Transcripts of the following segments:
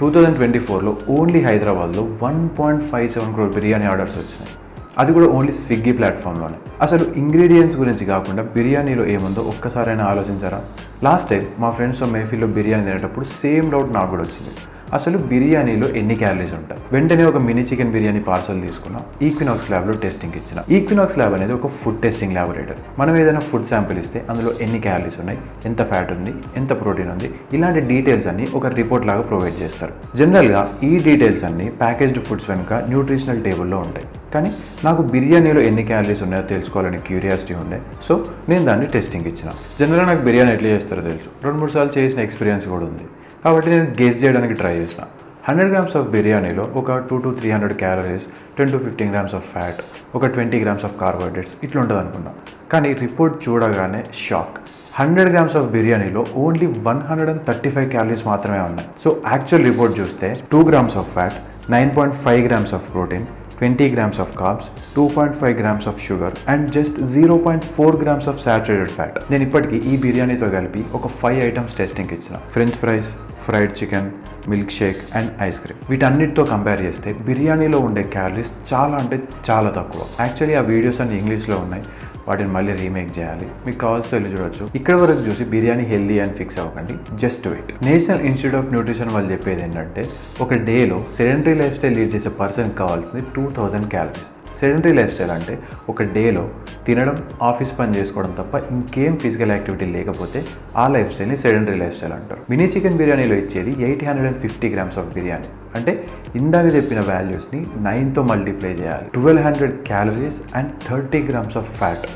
Two thousand twenty ఫోర్లో only హైదరాబాద్లో one point five seven crore biryani orders వచ్చినాయి. అది కూడా ఓన్లీ స్విగ్గీ ప్లాట్ఫామ్లోనే. అసలు ఇంగ్రీడియంట్స్ గురించి కాకుండా బిర్యానీలో ఏముందో ఒక్కసారైనా ఆలోచించారా? లాస్ట్ టైం మా ఫ్రెండ్స్తో మేఫీలో బిర్యానీ తినేటప్పుడు సేమ్ డౌట్ నాకు కూడా వచ్చింది. అసలు బిర్యానీలో ఎన్ని క్యాలరీస్ ఉంటాయి? వెంటనే ఒక మినీ చికెన్ బిర్యానీ పార్సల్ తీసుకున్నాం. ఈక్వినాక్స్ ల్యాబ్లో టెస్టింగ్ ఇచ్చిన. ఈక్వినాక్స్ ల్యాబ్ అనేది ఒక ఫుడ్ టెస్టింగ్ ల్యాబొరేటరీ మనం ఏదైనా ఫుడ్ శాంపిల్ ఇస్తే అందులో ఎన్ని క్యాలరీస్ ఉన్నాయి ఎంత ఫ్యాట్ ఉంది ఎంత ప్రోటీన్ ఉంది ఇలాంటి డీటెయిల్స్ అన్ని ఒక రిపోర్ట్ లాగా ప్రొవైడ్ చేస్తారు. జనరల్గా ఈ డీటెయిల్స్ అన్ని ప్యాకేజ్డ్ ఫుడ్స్ వెనుక న్యూట్రిషనల్ టేబుల్లో ఉంటాయి. కానీ నాకు బిర్యానీలో ఎన్ని క్యాలరీస్ ఉన్నాయో తెలుసుకోవాలని క్యూరియాసిటీ ఉండే సో నేను దాన్ని టెస్టింగ్ ఇచ్చిన. జనరల్గా నాకు బిర్యానీ ఎట్లా చేస్తారో తెలుసు. రెండు మూడు సార్లు చేసిన ఎక్స్పీరియన్స్ కూడా ఉంది. కాబట్టి నేను గెస్ చేయడానికి ట్రై చేసిన. హండ్రెడ్ గ్రామ్స్ ఆఫ్ బిర్యానీలో ఒక two to three hundred calories ten to fifteen grams of fat ఒక ట్వంటీ గ్రామ్స్ ఆఫ్ కార్బోహైడ్రేట్స్ ఇట్లా ఉంటుంది అనుకున్నా కానీ రిపోర్ట్ చూడగానే షాక్ హండ్రెడ్ గ్రామ్స్ ఆఫ్ బిర్యానీలో only one hundred and thirty five calories మాత్రమే ఉన్నాయి. సో యాక్చువల్ రిపోర్ట్ చూస్తే two grams of fat nine point five grams of protein twenty grams of carbs two point five grams of sugar and just zero point four grams of saturated fat నేను ఇప్పటికీ ఈ బిర్యానీతో కలిపి ఒక five items testing ఇచ్చిన. French fries fried chicken milk shake and ice cream వీటన్నిటితో compare చేస్తే బిర్యానీలో ఉండే క్యాలరీస్ చాలా అంటే చాలా తక్కువ. యాక్చువల్లీ ఆ వీడియోస్ అన్ని ఇంగ్లీష్లో ఉన్నాయి. వాటిని మళ్ళీ రీమేక్ చేయాలి. మీకు కావాల్సి వెళ్ళి చూడొచ్చు. ఇక్కడ వరకు చూసి బిర్యానీ హెల్దీ అని ఫిక్స్ అవ్వకండి. Just wait national institute of nutrition వాళ్ళు చెప్పేది ఏంటంటే ఒక డేలో సెడెంటరీ లైఫ్ స్టైల్ లీడ్ చేసే పర్సన్కి కావాల్సింది two thousand calories sedentary life style అంటే ఒక డేలో తినడం ఆఫీస్ పని చేసుకోవడం తప్ప ఇంకేం ఫిజికల్ యాక్టివిటీ లేకపోతే ఆ లైఫ్ స్టైల్ని సెడెంటరీ లైఫ్ స్టైల్ అంటారు. మినీ చికెన్ బిర్యానీలో ఇచ్చేది eight hundred and fifty grams of biryani. అంటే ఇందాక చెప్పిన వాల్యూస్ని నైన్తో మల్టిప్లై చేయాలి. Twelve hundred calories and thirty grams of fat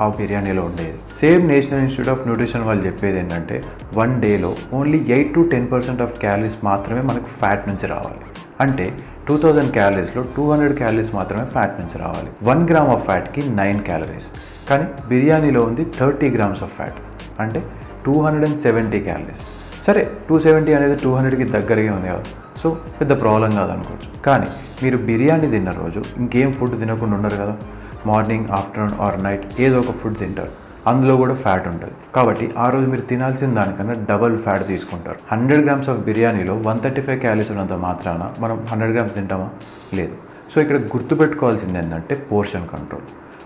ఆ బిర్యానీలో ఉండేది. Same national institute of nutrition వాళ్ళు చెప్పేది ఏంటంటే వన్ డేలో only eight to ten percent of calories మాత్రమే మనకు ఫ్యాట్ నుంచి రావాలి. అంటే టూ థౌజండ్ క్యాలరీస్లో టూ హండ్రెడ్ క్యాలరీస్ మాత్రమే ఫ్యాట్ నుంచి రావాలి. వన్ గ్రామ్ ఆఫ్ ఫ్యాట్కి నైన్ క్యాలరీస్ కానీ బిర్యానీలో ఉంది థర్టీ గ్రామ్స్ ఆఫ్ ఫ్యాట్ అంటే two hundred and seventy calories సరే టూ సెవెంటీ అనేది టూ హండ్రెడ్కి దగ్గరగా ఉంది కదా. సో పెద్ద ప్రాబ్లం కాదనుకోవచ్చు కానీ మీరు బిర్యానీ తిన్న రోజు ఇంకేం ఫుడ్ తినకుండా ఉండరు కదా. మార్నింగ్ ఆఫ్టర్నూన్ ఆర్ నైట్ ఏదో ఒక ఫుడ్ తింటారు. అందులో కూడా ఫ్యాట్ ఉంటుంది. కాబట్టి ఆ రోజు మీరు తినాల్సిన దానికన్నా డబల్ ఫ్యాట్ తీసుకుంటారు. హండ్రెడ్ గ్రామ్స్ ఆఫ్ బిర్యానీలో వన్ థర్టీ ఫైవ్ క్యాలీస్ ఉన్నంత మాత్రాన మనం హండ్రెడ్ గ్రామ్స్ తింటామా? లేదు. సో ఇక్కడ గుర్తుపెట్టుకోవాల్సింది ఏంటంటే పోర్షన్ కంట్రోల్.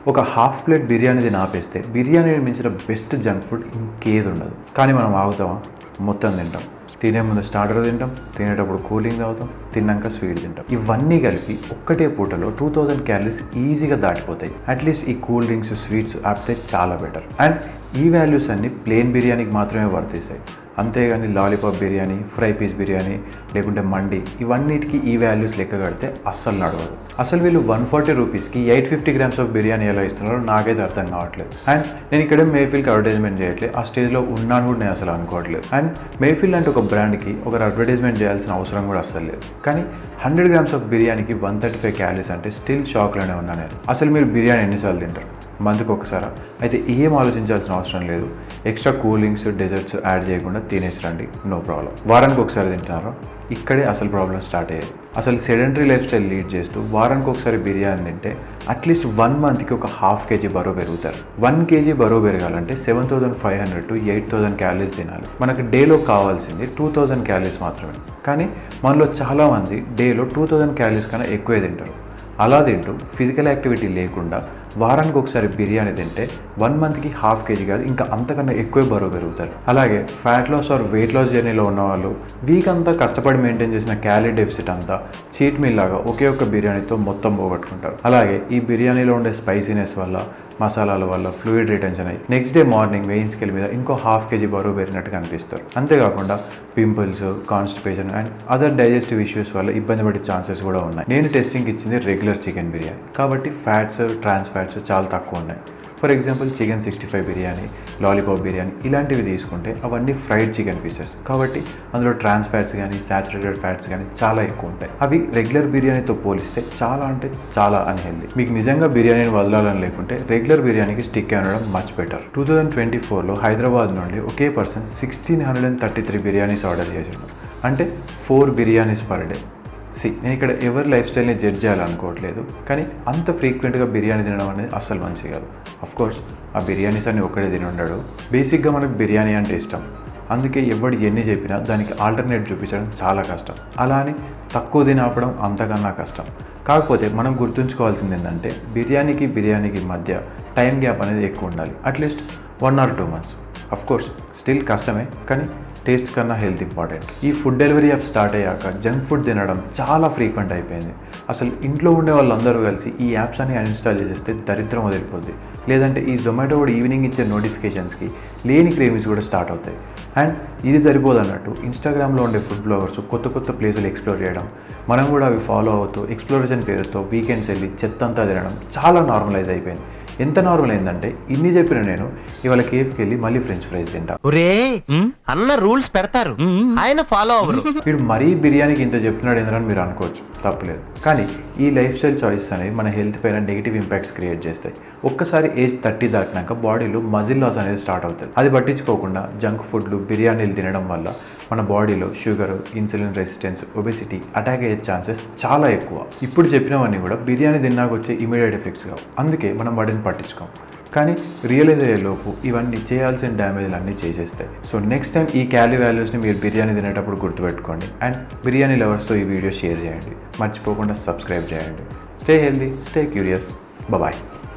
ఒక హాఫ్ ప్లేట్ బిర్యానీ ఆపేస్తే బిర్యానీని మించిన బెస్ట్ జంక్ ఫుడ్ ఇంకేది ఉండదు. కానీ మనం ఆగుతామా? మొత్తం తింటాం. తినే ముందు స్టార్టర్ తింటాం తినేటప్పుడు కూలింగ్ తాగుతాం తిన్నాక స్వీట్ తింటాం. ఇవన్నీ కలిపి ఒక్కటే పూటలో టూ థౌజండ్ క్యాలరీస్ ఈజీగా దాటిపోతాయి. అట్లీస్ట్ ఈ కూల్ డ్రింక్స్ స్వీట్స్ ఆపితే చాలా బెటర్ అండ్ ఈ వాల్యూస్ అన్ని ప్లేన్ బిర్యానీకి మాత్రమే వర్తిస్తాయి. అంతేగాని lollipop biryani fry piece biryani లేకుంటే మండి ఇవన్నిటికీ ఈ వాల్యూస్ లెక్క కడితే అస్సలు నడవదు. అసలు వీళ్ళు వన్ ఫార్టీ రూపీస్కి eight fifty grams of biryani ఎలా ఇస్తున్నారో నాకైతే అర్థం కావట్లేదు. అండ్ నేను ఇక్కడ మేఫిల్కి అడ్వర్టైజ్మెంట్ చేయట్లేదు. ఆ స్టేజ్లో ఉన్నాను కూడా నేను అసలు అనుకోవట్లేదు. అండ్ మేఫిల్ అంటే ఒక బ్రాండ్కి ఒక అడ్వర్టైజ్మెంట్ చేయాల్సిన అవసరం కూడా అస్సలు లేదు. కానీ హండ్రెడ్ గ్రామ్స్ ఆఫ్ బిర్యానీకి వన్ థర్టీ ఫైవ్ క్యాలరీస్ అంటే స్టిల్ షాక్లోనే ఉన్నాను నేను. అసలు మీరు బిర్యానీ ఎన్నిసార్లు తింటారు? మందుకు ఒకసారి. అయితే ఏం ఆలోచించాల్సిన అవసరం లేదు. ఎక్స్ట్రా కూలింగ్స్ డెజర్ట్స్ యాడ్ చేయకుండా తినేసి రండి నో ప్రాబ్లం. వారానికి ఒకసారి తింటున్నారు. ఇక్కడే అసలు ప్రాబ్లం స్టార్ట్ అయ్యేది. అసలు సెడెంటరీ లైఫ్ స్టైల్ లీడ్ చేస్తూ వారానికి ఒకసారి బిర్యానీ తింటే అట్లీస్ట్ వన్ మంత్కి ఒక హాఫ్ కేజీ బరువు పెరుగుతారు. వన్ కేజీ బరువు పెరగాలంటే seven thousand five hundred to eight thousand calories తినాలి. మనకు డేలో కావాల్సింది టూ థౌసండ్ క్యాలరీస్ మాత్రమే. కానీ మనలో చాలామంది డేలో టూ థౌసండ్ క్యాలరీస్ కన్నా ఎక్కువే తింటారు. అలా తింటూ ఫిజికల్ యాక్టివిటీ లేకుండా వారానికి ఒకసారి బిర్యానీ తింటే వన్ మంత్కి హాఫ్ కేజీ కాదు ఇంకా అంతకన్నా ఎక్కువ బరువు పెరుగుతారు. అలాగే fat loss or weight loss జర్నీలో ఉన్న వాళ్ళు వీక్ అంతా కష్టపడి మెయింటైన్ చేసిన క్యాలరీ డెఫిసిట్ అంతా చీట్ మీల్ లాగా ఒకే ఒక్క బిర్యానీతో మొత్తం పోగొట్టుకుంటారు. అలాగే ఈ బిర్యానీలో ఉండే స్పైసీనెస్ వల్ల మసాలాల వల్ల ఫ్లూయిడ్ రిటెన్షన్ అయ్యి next day morning weighing scale మీద ఇంకో హాఫ్ కేజీ బరువు పెరిగినట్టుగా అనిపిస్తారు అంతేకాకుండా pimples constipation and other digestive issues వల్ల ఇబ్బంది పడే ఛాన్సెస్ కూడా ఉన్నాయి. నేను టెస్టింగ్ ఇచ్చింది రెగ్యులర్ చికెన్ బిర్యానీ. కాబట్టి ఫ్యాట్స్ ట్రాన్స్ ఫ్యాట్స్ చాలా తక్కువ ఉన్నాయి. For example chicken sixty five biryani lollipop biryani ఇలాంటివి తీసుకుంటే అవన్నీ ఫ్రైడ్ చికెన్ పీసెస్. కాబట్టి అందులో ట్రాన్స్ ఫ్యాట్స్ కానీ సాచురేటెడ్ ఫ్యాట్స్ కానీ చాలా ఎక్కువ ఉంటాయి. అవి రెగ్యులర్ బిర్యానీతో పోలిస్తే చాలా అంటే చాలా అన్హెల్దీ. మీకు నిజంగా బిర్యానీని వదలాలని లేకుంటే రెగ్యులర్ బిర్యానీకి స్టిక్ అనడం much better two thousand twenty ఫోర్లో హైదరాబాద్ నుండి ఒకే person sixteen hundred and thirty three biryanis order చేసాడు. అంటే ఫోర్ బిర్యానీస్ పర్ డే సి నేను ఇక్కడ ఎవరి లైఫ్ స్టైల్ని జడ్జ్ చేయాలనుకోవట్లేదు కానీ అంత ఫ్రీక్వెంట్గా బిర్యానీ తినడం అనేది అస్సలు మంచి కాదు. అఫ్ కోర్స్ ఆ బిర్యానీస్ అన్ని ఒక్కడే తిని ఉండడు. బేసిక్గా మనకు బిర్యానీ అంటే ఇష్టం. అందుకే ఎవడు ఎన్ని చెప్పినా దానికి ఆల్టర్నేట్ చూపించడం చాలా కష్టం. అలా అని తక్కువ తిని ఆపడం అంతకన్నా కష్టం. కాకపోతే మనం గుర్తుంచుకోవాల్సింది ఏంటంటే బిర్యానీకి బిర్యానీకి మధ్య టైం గ్యాప్ అనేది ఎక్కువ ఉండాలి. At least one or two months of course still కష్టమే కానీ టేస్ట్ కన్నా హెల్త్ ఇంపార్టెంట్. ఈ ఫుడ్ డెలివరీ యాప్ స్టార్ట్ అయ్యాక జంక్ ఫుడ్ తినడం చాలా ఫ్రీక్వెంట్ అయిపోయింది. అసలు ఇంట్లో ఉండే వాళ్ళందరూ కలిసి ఈ యాప్స్ అని అన్ఇన్స్టాల్ చేసేస్తే దరిద్రం వదిలిపోద్ది. లేదంటే ఈ జొమాటో కూడా ఈవినింగ్ ఇచ్చే నోటిఫికేషన్స్కి లేని క్రేవింగ్స్ కూడా స్టార్ట్ అవుతాయి. అండ్ ఇది సరిపోదు అన్నట్టు ఇన్స్టాగ్రామ్లో ఉండే ఫుడ్ బ్లాగర్స్ కొత్త కొత్త ప్లేసులు ఎక్స్ప్లోర్ చేయడం మనం కూడా అవి ఫాలో అవుతూ ఎక్స్ప్లోరేషన్ పేరుతో వీకెండ్స్ వెళ్ళి చెత్త అంతా తినడం చాలా నార్మలైజ్ అయిపోయింది. ఎంత నార్మల్ అయిందంటే ఇన్ని చెప్పిన నేను ఇవాళ కేఫ్కి వెళ్ళి మళ్ళీ ఫ్రెంచ్ ఫ్రైస్ తింటా. ఒరే అన్న రూల్స్ పెడతారు. ఆయన ఫాలో అవ్వరు. వీడు మరీ బిర్యానీకి ఇంత చెప్తున్నాడు ఏంటని మీరు అనుకోవచ్చు. తప్పలేదు. కానీ ఈ లైఫ్ స్టైల్ చాయిసెస్ అనేవి మన హెల్త్ పైన నెగిటివ్ ఇంపాక్ట్స్ క్రియేట్ చేస్తాయి. ఒక్కసారి ఏజ్ థర్టీ దాటినాక బాడీలో మజిల్ లాస్ అనేది స్టార్ట్ అవుతుంది. అది పట్టించుకోకుండా జంక్ ఫుడ్లు బిర్యానీలు తినడం వల్ల మన బాడీలో sugar insulin resistance obesity attack అయ్యే ఛాన్సెస్ చాలా ఎక్కువ. ఇప్పుడు చెప్పినవన్నీ కూడా బిర్యానీ తిన్నాక వచ్చే ఇమీడియట్ ఎఫెక్ట్స్ కావు. అందుకే మనం వాటిని పట్టించుకోం. కానీ రియలైజ్ అయ్యేలోపు ఇవన్నీ చేయాల్సిన డ్యామేజ్లు అన్నీ చేసేస్తాయి. సో నెక్స్ట్ టైం ఈ క్యాలీ వాల్యూస్ని మీరు బిర్యానీ తినేటప్పుడు గుర్తుపెట్టుకోండి. అండ్ బిర్యానీ లవర్స్తో ఈ వీడియో షేర్ చేయండి. మర్చిపోకుండా సబ్స్క్రైబ్ చేయండి. Stay healthy stay curious. Bye